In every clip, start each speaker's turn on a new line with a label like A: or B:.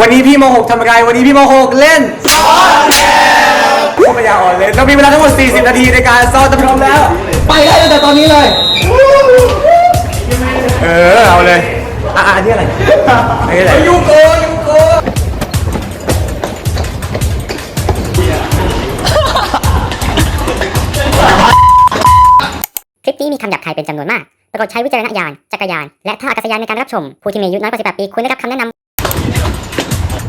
A: วันนี้พี่โมหกทำอะไรวันนี้พี่โมหกเล่นซ่อนแอบพวกปัญญาอ่อนเลยเรามีเวลาทั้งหมด 40 นาทีในการซ่อนตะพร้อมแล้ว ไปได้ตั้งแต่ตอนนี้เลย เออ เอาเลย อะอันนี้อะไรอันนี้อะไรยูโกยูโก
B: คลิปนี้มีคำหยาบคายเป็นจำนวนมากโปรดใช้วิจารณญาณ จักรยาน และท่าอากาศยานในการรับชม ผู้ที่มีอายุน้อยกว่า18ปีควรได้รับคำแนะนำ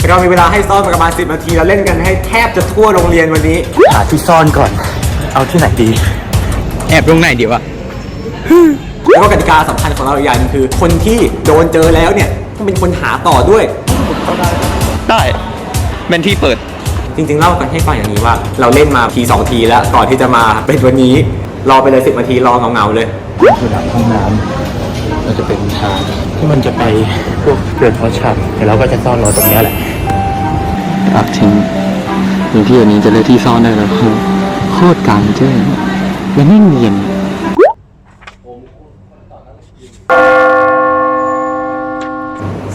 A: เรามีเวลาให้ซ่อนประมาณ 10 นาทีเราเล่นกันให้แทบจะทั่วโรงเรียนวันนี้
C: หาที่ซ่อนก่อน เอาที่ไหนดี
D: แอบตรงไหนดีวะ
A: แล้วก็กติกาสำคัญของเราอีกอย่างหนึงคือ คนที่โดนเจอแล้วเนี่ยต้องเป็นคนหาต่อด้วย
D: ได้เป็นที่เปิด
A: จริงๆเล่ากันให้ฟังอย่างนี้ว่า เราเล่นมาทีสองทีแล้วก่อนที่จะมาเป็นวันนี้ รอไปเลยสิบนาทีรอเงาๆเลย
C: คือหลังห้องน้ำเราจะเป็นทางที่มันจะไปพวกเรือนเพาะชำเดี๋ยวเราก็จะซ่อนรอตรงเนี้ยแหละ
E: ปักทิ้งมีที่อันนี้จะเลือกที่ซ่อนได้แล้วคือโคตรกลางเจ้และไม่เนียน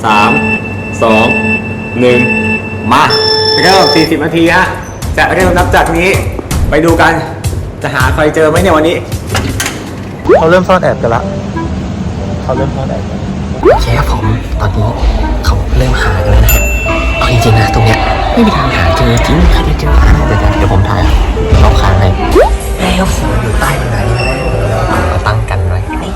A: สามสองหนึ่งมาเริ่ม40นาทีฮะจะเริ่มนับจากนี้ ไปดูกัน จะหาใครเจอไหมเนี่ยวันนี้
C: เขาเริ่มซ่อนแอบกันละ เขาเริ่มซ่อนแอบกัน
E: โอเคครับผม ตอนนี้เขาเริ่มหากันแล้วนะฮะเอาจริงๆนะตรงเนี้ย ไม่มีทางหาเจอจริงใครจะเจอเดี๋ยวเดี๋ยวผมถ่ายรอบค้างให้แล้วผมอยู่ใต้บันไดเอาตั้งกันไว้
A: ไม่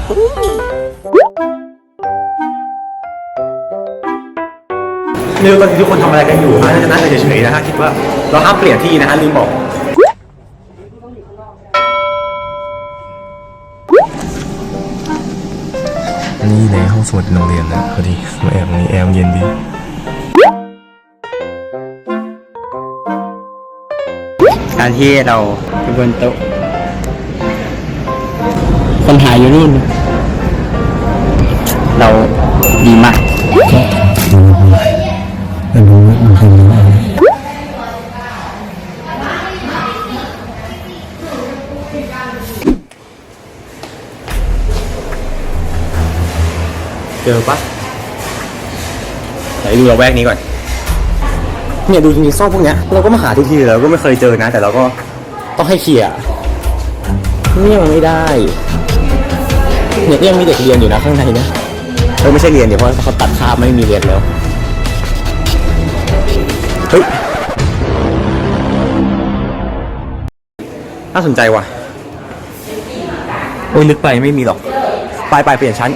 A: รู้ตอนนี้ทุกคนทำอะไรกันอยู่ฮะน่าจะนั่งกันเฉยๆนะฮะคิดว่าเราห้ามเปลี่ยนที่นะฮะลืมบอก
C: นี่ในห้องสมุดโรงเรียนนะพอดีมาแอบตรงนี้แอร์เย็นดี
D: การที่เราอยู่บนโต๊ะคนหายอยู่นู่น เราดีมาก
A: เจอปะไหนดูเราแวกนี้ก่อน เนี่ยดูจริงๆซ่อมพวกเนี้ยเราก็มาหาทุกทีเราก็ไม่เคยเจอนะ แต่เราก็ต้องให้เคลียร์เนี่ยมันไม่ได้เนี่ยก็ยังมีเด็กเรียนอยู่นะข้างในนะเออไม่ใช่เรียนเดี๋ยวเพราะเขาตัดคาบไม่มีเรียนแล้วเฮ้ยน่าสนใจว่ะโอ้ยลึกไปไม่มีหรอก ไปไปเปลี่ยนชั้น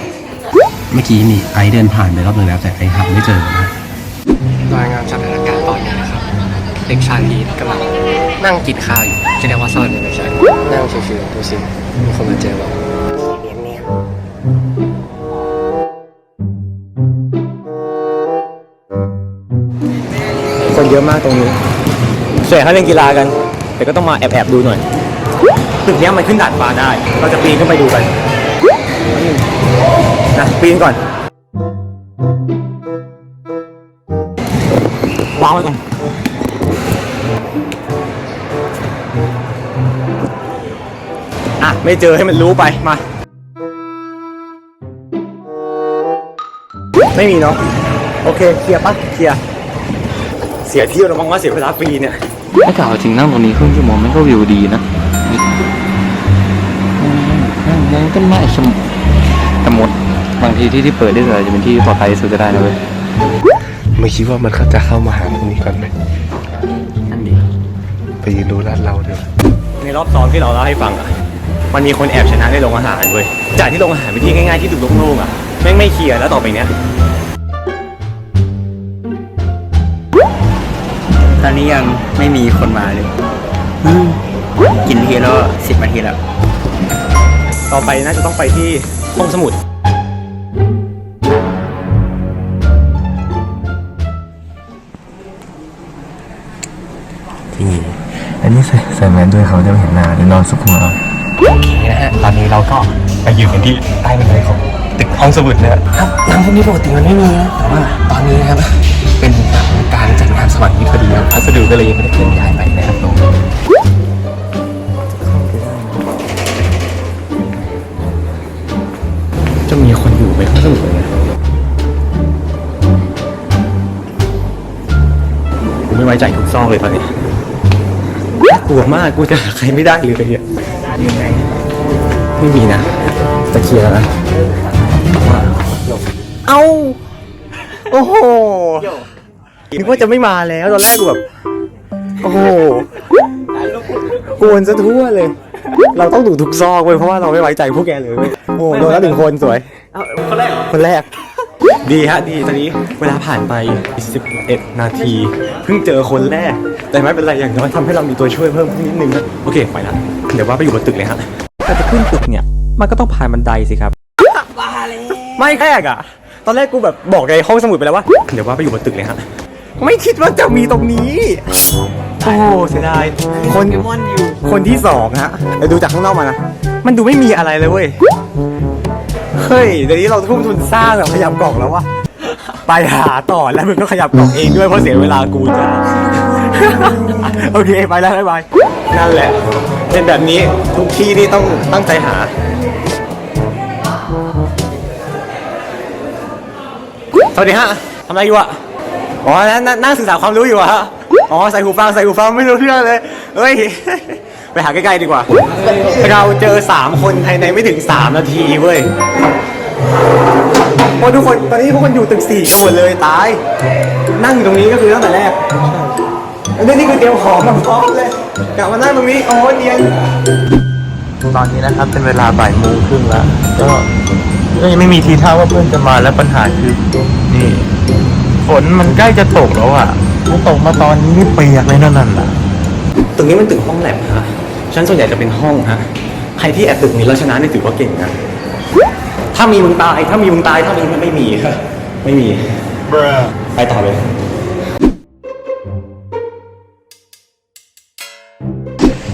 E: เมื่อกี้นี่ไอเดินผ่านไปรอบนึงแล้วแต่ไอหาไม่เจอนะ
F: รายงานสถ เด็กชายพีทกำลังนั่งกินข้าวอยู่จะเรียกว่าซ่อนยังไม่ใช่นั่งชิวๆดูสิมีคนมาเจอบ้าง
A: คนเยอะมากตรงนี้ส่วนใหญ่เขาเล่นกีฬากัน แต่ก็ต้องมาแอบแอบๆดูหน่อยตึกเนี้ยมันขึ้นดาดฟ้าได้ เราจะปีนขึ้นไปดูกันนะปีนก่อนวางไว้ก่อน ไม่เจอให้มันรู้ไปมา ไม่มีเนาะโอเคเคลียร์ปะเคลียร์เสียเที่ยวแล้วมั้งว่าเสียเวลาฟรีเนี่ย
E: ถ้าเก่าจริงนั่งตรงนี้ครึ่งชั่วโมงมันก็วิวดีนะนั่งต้นไม้ชมแต่หมดบางทีที่ที่เปิดได้เลยจะเป็นที่ปลอดภัยที่สุดก็ได้นะเว้ย
C: ไม่คิดว่ามันเขาจะเข้ามาหาตรงนี้กันไหมนั่นดีไปยืนดูลาดเราด้วย
A: ในรอบซ้อมที่เราเล่าให้ฟังอะ มันมีคนแอบชนะในโรงอาหารเว้ยจากที่โรงอาหารเป็นที่ง่ายๆที่ถูกโล่งๆอะแม่งไม่เคลียร์แล้วต่อไปเนี้ย
D: ตอนนี้ยังไม่มีคนมาเลยกินทีแล้วสิบนาทีแล้ว
A: ต่อไปน่าจะต้องไปที่ห้องสมุด
C: ที่อันนี้ใส่ใส่แมสด้วยเขาจะไม่เห็นหน้าเดี๋ยวนอนซุกหัวเอา
F: โอเคนะฮะ ตอนนี้เราก็ไปอยู่กันที่ใต้บันไดของตึกห้องสมุดนะครับน้ำพวกนี้ปกติมันไม่มีนะ แต่ว่าตอนนี้นะครับเป็นการจัดงานสวัสดีพอดีครับพัสดุก็เลยยังไม่ได้เคลื่อนย้ายไปนะครับผม
A: จะมีคนอยู่ไหมห้องสมุดเนี่ยไม่ไว้ใจทุกซอกเลยตอนนี้น่ากลัวมากกูจะหาใครไม่ได้เลยเนี่ย ไม่มีนะจะเคลียร์แล้วนะเอ้าโอ้โหนึกว่าจะไม่มาแล้วตอนแรกกูแบบโอ้โหกวนซะทั่วเลย เราต้องดูทุกซอกเว้ยเพราะว่าเราไม่ไว้ใจพวกแกเลยเว้ยโอ้โหโดนแล้วหนึ่งคนสวยคนแรกคนแรก ดีฮะดีตอนนี้เวลาผ่านไป 11 นาที เพิ่งเจอคนแรก แต่ไม่เป็นไรอย่างน้อยทำให้เรามีตัวช่วยเพิ่มขึ้นนิดนึงนะโอเค ไปละ เดี๋ยวว่าไปอยู่บนตึกเลยฮะแต่จะขึ้นตึกเนี่ย มันก็ต้องผ่านบันไดสิครับมาเลยไม่แรกอะตอนแรกกูแบบบอกในห้องสมุดไปแล้วว่า เดี๋ยวว่าไปอยู่บนตึกเลยฮะไม่คิดว่าจะมีตรงนี้ โอ้เสียดายคนคนที่สองฮะเดี๋ยวดูจากข้างนอกมานะ มันดูไม่มีอะไรเลยเว้ย เฮ้ย เดี๋ยวนี้เราทุ่มทุนสร้างแบบขยับกล่องแล้ววะไปหาต่อแล้วมึงก็ขยับกล่องเองด้วยเพราะเสียเวลากูจ้าโอเค ไปแล้วบ๊ายบายนั่นแหละ เป็นแบบนี้ทุกที่นี่ต้องตั้งใจหา สวัสดีฮะทำอะไรอยู่อะอ๋อนั่งนั่งศึกษาความรู้อยู่อะฮะอ๋อใส่หูฟังใส่หูฟังไม่รู้เรื่องเลยเฮ้ย ไปหาใกล้ๆดีกว่า เราเจอ 3 คนภายในไม่ถึง 3 นาทีเว้ยพราะทุกคนตอนนี้ทุกคนอยู่ตึก4กันหมดเลยตาย นั่งอยู่ตรงนี้ก็คือตั้งแต่แรกแล้วนี่คือเตรียมของมาพร้อมเลย กลับมานั่งตรงนี้โอ้เนียน
C: ตอนนี้นะครับ เป็นเวลาบ่ายโมงครึ่งแล้ว ก็ก็ยังไม่มีทีท่าว่าเพื่อนจะมาแล้วปัญหาคือนี่ฝนมันใกล้จะตกแล้วอะถ้าตกมาตอนนี้นี่เปียกเลยนั่นน่ะ
A: ตึกนี้มันตึกห้องแลบฮะชั้นส่วนใหญ่จะเป็นห้องฮะใครที่แอบตึกนี้แล้วชนะนี่ถือว่าเก่งนะถ้ามีมึงตาย ถ้ามีมึงตายถ้ามีมันไม่มีไม่มีไปต่อเลย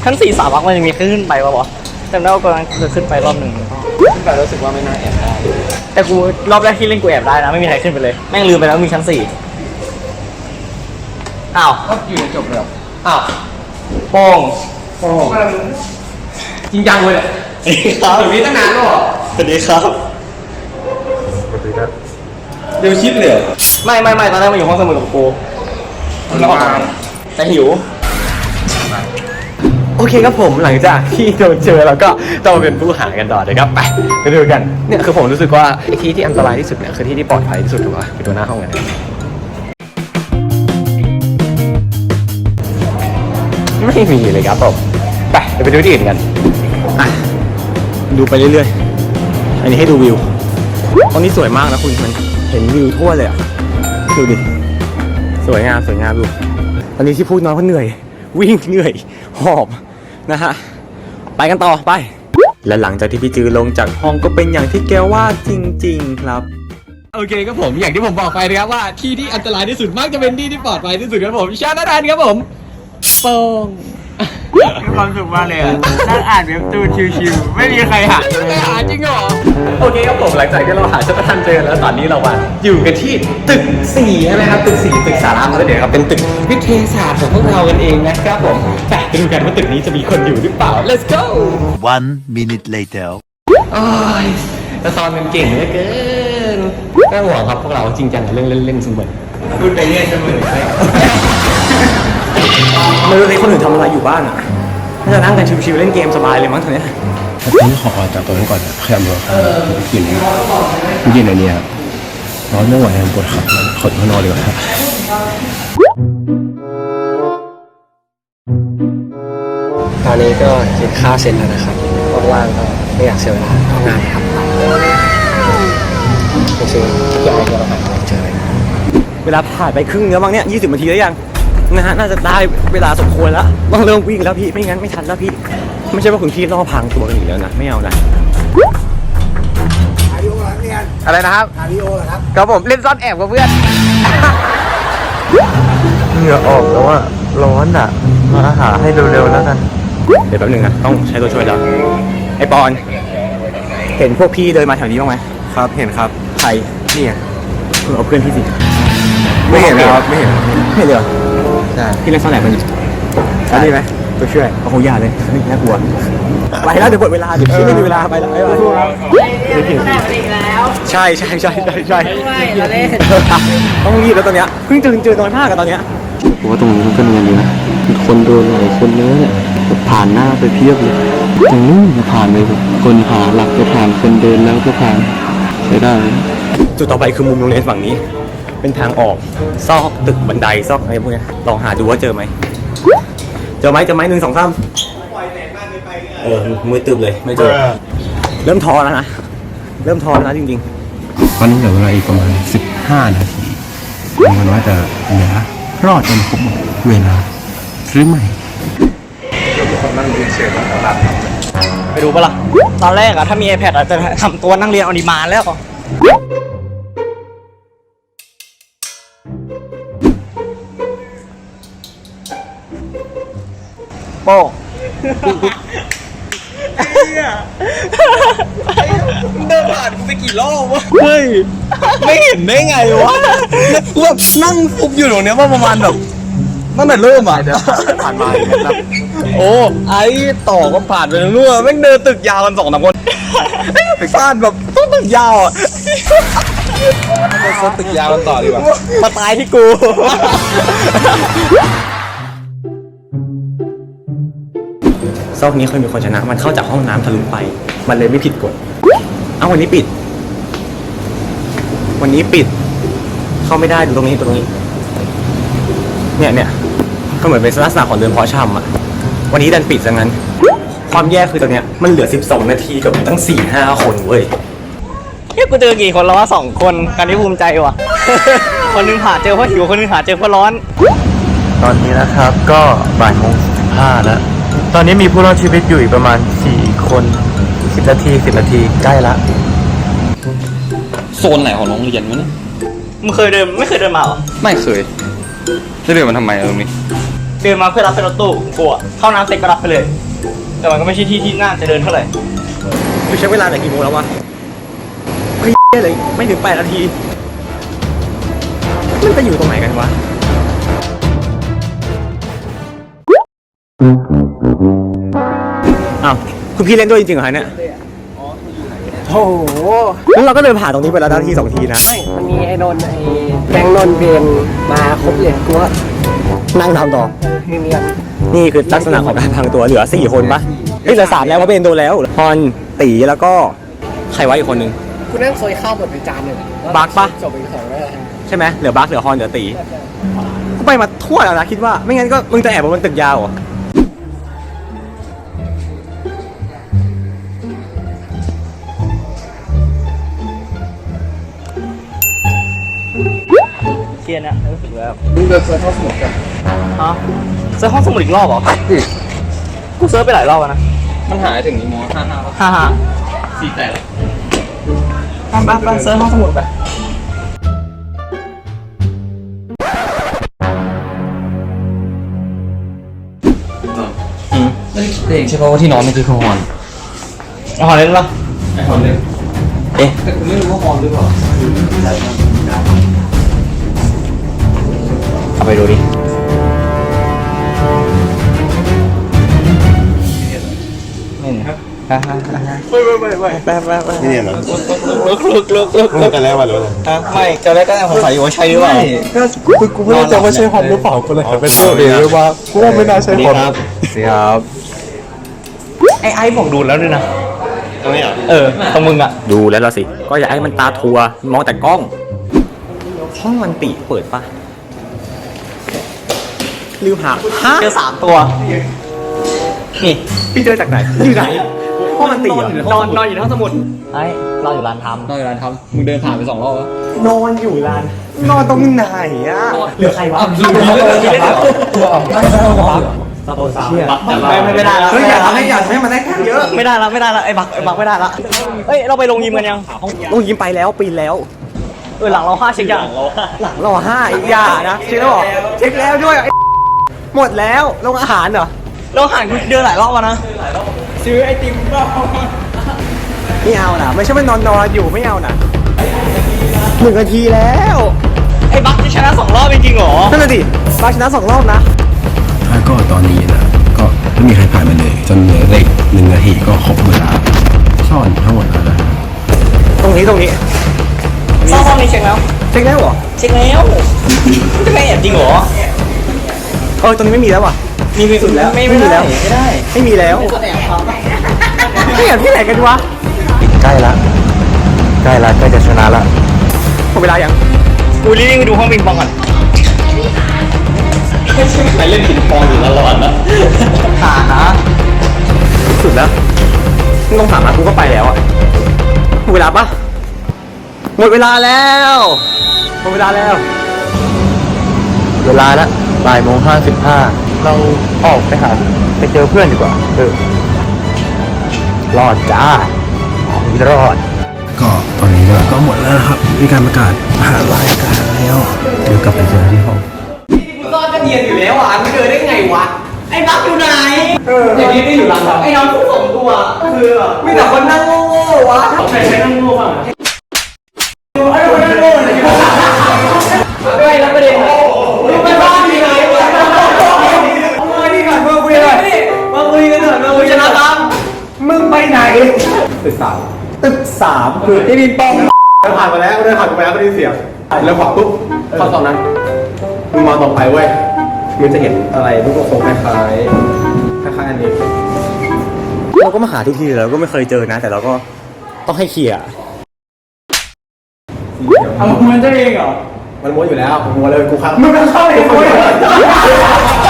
D: ชั้นสี่สามวักมันยังมีขึ้นไปวะบอจำได้ว่าตอนนั้นเคยขึ้นไปรอบหนึ่งขึ้นไปรู้สึกว่าไม่น่าแอบได้แต่กูรอบแรกที่เล่นกูแอบได้นะไม่มีใครขึ้นไปเลยแม่งลืมไปแล้วมีชั้นสี่อ้าวก็อยู่ในจบเลยอ้าวโป้งโป้งจริงจังเลยครับแบบนี้ตั้งนานแล้วเหรอ
A: สวัสดีครับ
C: เดี๋ยวชิดเลย
D: ไม่ไม่ไม่ตอนแรกมาอยู่ห้องสมุดกับกูแล้วออกมาแต่หิว
A: โอเคครับผมหลังจากที่โดนเจอแล้วก็ต้องมาเป็นผู้หากันต่อนะครับไปไปดูกันเนี่ยคือผมรู้สึกว่าที่ที่อันตรายที่สุดเนี่ยคือที่ที่ปลอดภัยที่สุดถูกป่ะไปดูหน้าห้องกันนะไม่มีเลยครับผมไปเดี๋ยวไปดูที่อื่นกันอะดูไปเรื่อยๆ อันนี้ให้ดูวิวตรงนี้สวยมากนะคุณมันเห็นวิวทั่วเลยอะดูดิสวยงามสวยงามดูตอนนี้ที่พูดน้อยเพราะเหนื่อย วิ่งเหนื่อยหอบนะฮะไปกันต่อไป และหลังจากที่พี่จือลงจากห้องก็เป็นอย่างที่แกว่าจริง ๆ ครับ
F: โอเคครับผมอย่างที่ผมบอกไปนะครับว่าที่ที่อันตรายที่สุดมักจะเป็นที่ที่ปลอดภัยที่สุดครับผมชาตินันครับผมโป้ง
D: มีความสุขมากเลยอะนั่งอ่านเว็บตูนชิวๆไม่มีใครหา
F: ไม่หาจริงเหรอ
A: โอเคครับผมหลังจากที่เราหาชัตทันเจอแล้วตอนนี้เรามาอยู่กันที่ตึก4ใช่ไหมครับตึก4ตึกสารามาแล้วเดี๋ยวครับเป็นตึกวิทยาศาสตร์ของพวกเรากันเองนะครับผมไปไปดูกันว่าตึกนี้จะมีคนอยู่หรือเปล่า let's go
G: One minute later.
A: โอ้ยจะสอนกันเก่งเหลือเกินน่าห่วงครับพวกเราจริงจังกับเรื่องเล่นๆเสมอ
D: พูดไปเรื่อยเสมอ
A: ไม่รู้เลยคนอื่นทำอะไรอยู่บ้านอะน่าจะนั่งกันชิวๆเล่นเกมสบายเลยมั้งตอนเนี้ย
C: ผมขอออกจากตรงนี้ก่อนนะขยับรถกินกินอันนี้ครับร้อนไม่ไหวปวดขาขอข้างนอกดีกว่าครับตอนนี้ก็กินข้าวเสร็จแล้วนะครับว่างๆก็ไม่อยากเสียเวลาทำงานครับจริงๆอยากให้เราหาเจอเลย
A: เวลาผ่านไปครึ่งแล้วมั้งเนี่ย20นาทีแล้วยัง นะฮะน่าจะได้เวลาสมควรแล้วต้องเริ่มวิ่งแล้วพี่ไม่งั้นไม่ทันแล้วพี่ ไม่ใช่ว่าคุณพี่ล่อพังตัวกันอีกแล้วนะไม่เอานะ
D: อะไรนะครับคาริโอเหรอครับครับผมเล่นซ่อนแอบกับเพื่อน
C: เหงื่อออกแล้วว่าร้อนอะ มาหาให้เร็วๆแล้วกัน
A: เดี๋ยวแป๊บนึงนะต้องใช้ตัวช่วยแล้วไอปอน เห็นพวกพี่เดินมาแถวนี้บ้างไหม
C: ครับเห็นครับ
A: ใคร
C: นี่ไง
A: เออเอาเพื่อนพี่สิ
C: ไม่เห็นนะครับไม่เห็น
A: ไม่เห็นเลยเหรอ
C: ใช่
A: พี่เล่นซ่อนแอบมันอยู่อันนี้ไหมตัวช่วยโอ้โหอย่าเลยเฮ้ยน่ากลัวไปแล้วเดี๋ยวหมดเวลาเดี๋ยวพี่ไม่มีเวลาไปแล้วบ๊ายบายใช่ใช่ใช่ใช่ใช่ต้องรีบแล้วตอนเนี้ยเพิ่งเจอเจอน้อยมากอะตอนเนี้ย
F: ผมว่าตรงนี้มันก็เนียนดีนะมีคนเดินหลายคนเลยเนี่ยแบบผ่านหน้าไปเพียบเลยตรงนู้นจะผ่านเลยคนหาหลักก็ผ่านคนเดินแล้วก็ผ่านใช้ได้
A: จุดต่อไปคือมุมโรงเรียนฝั่งนี้ เป็นทางออกซอกตึกบันไดซอกอะไรพวกเนี้ยลองหาดูว่าเจอไหมเจอไหมเจอไหมหนึ่งสองสามเออมือตึบเลยไม่เจอ เริ่มท้อแล้วนะเริ่มท้อแล้วนะจริง
F: ตอนนี้เหลือเวลาอีกประมาณ 15 นาทีดูกันว่าจะเหลือรอดจนครบเวลาหรือไม่
D: ไปดูปะล่ะตอนแรกอะถ้ามี iPad อาจจะทำตัวนั่งเรียนออนิมานแล้ว โป้เดินผ่านกูไปกี่รอบวะเฮ้ย ไม่เห็นได้ไงวะกูแบบนั่งฟุบอยู่ตรงเนี้ยมาประมาณแบบตั้งแต่เริ่มอะ
A: ๆผ่านมาอีกนะครับ
D: โอ้ไอ้ต่อก็ผ่านไปแล้วนู่นแม่งเดินตึกยาวกันสองสามคนผ่านแบบต้องตึกยาวอะไปตึกยาวกันต่อดีกว่ามาตายที่กู
A: ซอกนี้เคยมีคนชนะ มันเข้าจากห้องน้ำทะลุไป มันเลยไม่ผิดกฎเอ้าวันนี้ปิด วันนี้ปิด เข้าไม่ได้ดูตรงนี้ดูตรงนี้ เนี่ยเนี่ยก็เหมือนเป็นลักษณะของเดินเพาะชำอะ วันนี้ดันปิดซะงั้น ความแย่คือตรงเนี้ยมันเหลือ 12 นาทีกับตั้ง 4-5 คนเว้ย
D: เฮ้ยกูเจอกี่คนแล้ววะสองคนกันที่ภูมิใจว่ะ คนหนึงหาเจอเพราะหิวคนหนึงหาเจอเพราะร้อน
C: ตอนนี้นะครับก็บ่ายโมงสิบห้าแล้ว ตอนนี้มีผู้รอดชีวิตอยู่อีกประมาณสี่คนสิบนาทีสิบนาทีใกล้ละ
F: โซนไหนของโรงเรียนวะเนี่ย
D: มึงเคยเดินไม่เคยเดินมาเหรอ
F: ไม่เคย จะเดินมันทำไมอะตรงนี้
D: เดินมาเพื่อรับเป็นรถตู้กลัวเข้าน้ำเสร็จก็รับไปเลย แต่มันก็ไม่ใช่ที่ที่น่าจะเดินเท่าไหร่
A: คือใช้เวลาแต่กี่โมงแล้ววะเฮ้ยเลยไม่ถึง8นาที มันจะอยู่ตรงไหนกันวะ อ้าวคุณพี่เล่นด้วยจริงๆเหรอฮะเนี่ยโอ้โหแล้วเราก็เดินผ่านตรงนี้ไปแล้วนาทีสองทีนะ
E: มันมีไอ้นนท์ไอ้แบงค์นนท์เพนมาครบเลยกูว่า
A: นั่งทำต่อ
E: คือเนียน
A: นี่คือลักษณะของการพังตัวเหลือสี่คนปะเฮ้ยเหลือสามแล้วเพราะเป็นโดนแล้วฮอนตีแล้วก็ใครวะอีกคนนึง
E: กูนั่งซอยข้าวหมดไปจานหนึ่ง
A: บักปะ
E: จบไปสองแล้ว
A: ใช่ไหมเหลือบัคเหลือฮอนเหลือตีกูไปมาทั่วแล้วนะคิดว่า ไม่งั้นก็มึงจะแอบบนตึกยาวเหรอ
D: เชียร์เนี่ยรู้สึกแบบมึงเดินเซิร์ฟห้องสมุดกันฮะเซิร์ฟห้องสมุดอีกรอบเหรอกูเซิร์ฟไปหลายรอบแล้วนะ
F: มันหายถึงนี้มห้าห้า
D: ฮ่าฮ่า
F: สี่แต่ละ
D: ไปไปไปเซิร์ฟห้องสมุดไป
F: เพลงใช่ป่าวว่าที่นอนมันคือคอฮอน
D: เอาหอเล่นเหรอ
F: ไอฮอนเลย
D: เอ๊ะ
F: แต่กูไม่รู้ว่าฮอนหรือเปล่า
D: เอาไปดูดินี่นะครับฮ่าฮ่าฮ่าฮ่าไปไปไปไปไปไปนี่เหรอลุกลุกลุกลุกลุกกันแล้วมาหรือไม่จะแรกก็ยังสงสัยอยู่ว่าใช่หรือเปล่า
C: กูกูไม่แน่ใจว่าใช่ฮอนหรือเปล่าก็เลยหันไปเชื่อเองเลยว่ากูว่าไม่น่าใช่ฮอน
F: เสียครับ
D: ไอ้ไอ้บอกดูแล้วด้วยนะ ตรงนี้เหรอ เออตรงมึงอะ
A: ดูแล้วละสิ ก็อยากให้มันตาทัวร์มองแต่กล้อง ห้องมันติเปิดปะ ลืมหาฮะ
D: เจอสามตัว นี่
A: พี่เจอจากไหนอยู่ไหนห้องมันติเหร
D: น
A: อ
D: อนนอนอยู่ในห้องสมุดไอ้นอนอยู่ร้านทำ
F: นอนอยู่ร้านทำมึงเดินผ่านไปสองรอบแล้ว
A: นอนอยู่ร้าน นอนตรงไหนอะเหลือใครวะ
D: ไม่ไม่ไม่ได้แล้ว
A: เฮ้ยอย่าทำให้อย่าทำให้มันได้แค่เยอะ
D: ไม่ได้แล้วไม่ได้แล้วไอ้บักไอ้บักไม่ได้ละเอ้ยเราไปลงยิมกันยัง
A: ต้องยิ้มไปแล้วปีนแล้ว
D: เออหลังเราห้าเช็คยัง
A: หลังเราห้าอีกอย่านะเช็คแล้วเหรอเช็คแล้วด้วยไอ้ หมดแล้วโรงอาหารเหรอ
D: เราห่างกูเดินหลายรอบแล้วนะ
A: ซื้อไอติมเปล่าไม่เอานะไม่ใช่ว่านอนนอนอยู่ไม่เอานะหนึ่งนาทีแล้ว
D: ไอ้บักจะชนะสองรอบจริงๆเหรอ
A: นั่นน่ะดิบาชนะสองรอบนะ
F: แล้วก็ตอนนี้นะก็ไม่มีใครผ่านมาเลยจนเหลือเหล็กหนึ่งนาทีก็ครบเวลาซ่อนทั้งหมดแล้วนะ
A: ตรงนี้ตรงนี้
D: ซ่อมห้องนี้เช็คแล้ว
A: เช็คแล้วเหรอ
D: เช็คแล้วจะไม่แอบจริงเหรอ
A: เออตรงนี้ไม่มีแล้วว่ะ
D: มีมีสุดแล้วไม่ไม่
A: มี
D: ได้
A: แล้ว
D: ไม่ได้
A: ไม่มีแล้วไม่อยากที่ไหนกันวะ
C: ใกล้ละใกล้ละใกล้จะชนะละ
A: หมดเวลายัง
D: กูรีบวิ่งไปดูห้องปิงปองก่อนไปเล่นปิงปองอยู่ตลอดนะผ่านนะ
A: สุดแล้วมึงต้องถามมากูก็ไปแล้วอะหมดเวลาปะหมดเวลาแล้วหมดเวลาแล้ว
C: เวลาละ บ่ายโมงห้าสิบห้าเราออกไปหาไปเจอเพื่อนดีกว่าเออรอดจ้าไม่รอด
F: ก็ตอนนี้ก็หมดแล้วนะครับ มีการประกาศหารายการแล้วเดี๋ยวกลับไปเจอที่ห้อง
D: กูซ่อนก็เนียนอยู่แล้วอะมึงเจอได้ไงวะไอ้นักอยู่ไหนเอออย่างนี้ได้อยู่หลังแบบไอ้น้องผู้สองตัวคือมีแต่คนนั่งโง่ๆวะใครใช้นั่งโง่บ้างไอ้คนนั่งโง่เลยไม่แล้วประเด็น ยกันเถอะมาคุยชนะตาม
A: มึงไปไหน ตึกสามตึกสามคือที่มีป้องเดินผ่านมาแล้วเดินผ่านไปแล้วไม่ได้ยินเสียงแล้วขวาปุ๊บเข้าตอนนั้นมึงมองต่อไปเว้ยมึงจะเห็นอะไรรูปทรงคล้ายๆคล้ายๆอันนี้เราก็มาหาทุกที่แล้วก็ไม่เคยเจอนะ แต่เราก็ต้องให้เคลียร์
D: เอามันจะเองเหรอ
A: มันม้วนอยู่แล้วม้วนเลยกูครับมึงก็เข้าเองม้วน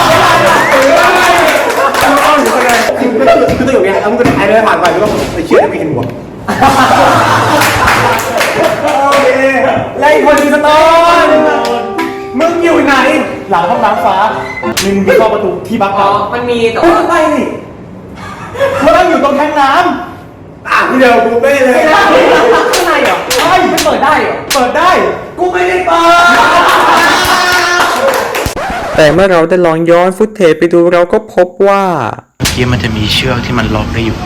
A: คือตัวอย่างเงี้ยแล้วมึงก็ถ่ายเลยผ่านไปแล้วก็ไปเชื่อไม่เห็นหัวโอเคไล่คนดีสตอนมึงอยู่ไหน หลังห้องน้ำฟ้ามึงมีข้าประตูที่บัก
D: อ๋อ
A: เอา
D: มันมีแต่ว่า
A: ไปนี่มึงอยู่ตรงแทงน้ำอะพี่เดียวกูไม่เลย
D: ข้างในเหรอเฮ้ยมันเปิดได้เหรอ
A: เปิดได้ กูไม่ได้เปิด
H: แต่เมื่อเราได้ลองย้อนฟุตเทจไปดูเราก็พบว่า
C: เมื่อกี้มันจะมีเชือกที่มันล็อกได้อยู่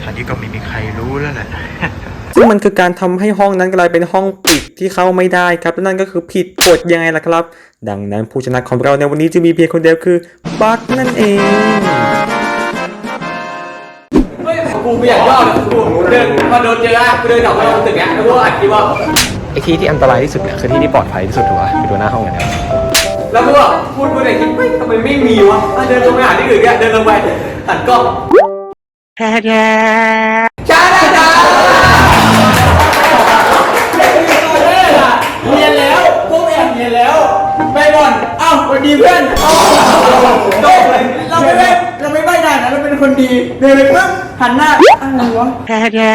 C: ท่านี้ก็ไม่มีใครรู้แล้วแหละ
H: ซึ่งมันคือการทำให้ห้องนั้นกลายเป็นห้องปิดที่เข้าไม่ได้ครับและนั่นก็คือผิดกฎยังไงล่ะครับ ดังนั้นผู้ชนะของเราในวันนี้จะมีเพียงคนเดียวคือบัคนั่นเอง
D: กูไม่อยากย่อเลยกูเดินมาโดนเจออะกูเดินกลับมาตรงตึกเนี้ยแล้วกูอัดคิดว่า
F: ไอ้ที่ที่อันตรายที่สุดเนี่ยคือที่ที่ปลอดภัยที่สุดถูกป่ะไปดูหน้าห้องกันครับ
D: แล้วกูก็พูดพูดอะไรคิดเฮ้ยทำไมไม่มีวะอะเดินลงไปหาที่อื่นเนี่ยเดินลงไปหันกล้องแช่แช่ช้าช้าช้าเรียนแล้วพวกแอบเรียนแล้วไปก่อนอ้าวสวัสดีเพื่อนอ้าวโดนเลยเราไม่ไม่เราไม่ใบหน้านะเราเป็นคนดีเดินเลยปุ๊บ หันหน้าอะไรวะ
A: แท้แท้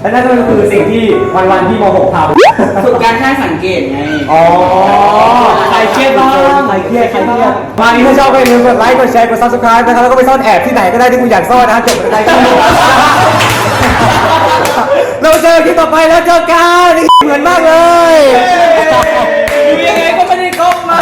A: และนั่นก็คือสิ่งที่วันวันๆที่ม .6 ท
D: ฝึกการแค่สังเกตไงำ
A: อ๋อ
D: ใครเครียดบ้าง
A: ใครเครียดใครเครียดมานี้ถ้าชอบก็อย่าลืมกดไลค์ กดแชร์ กดซับสไคร์นนะครับ แล้วก็ไปซ่อนแอบที่ไหนก็ได้ที่คุณอยากซ่อนนะฮะจบรายการนี้เราเจอที่ต่อไปแล้วเจอกันเหมือนมากเลย
D: อยู่ยังไงก็ไม่ได้ก้มมา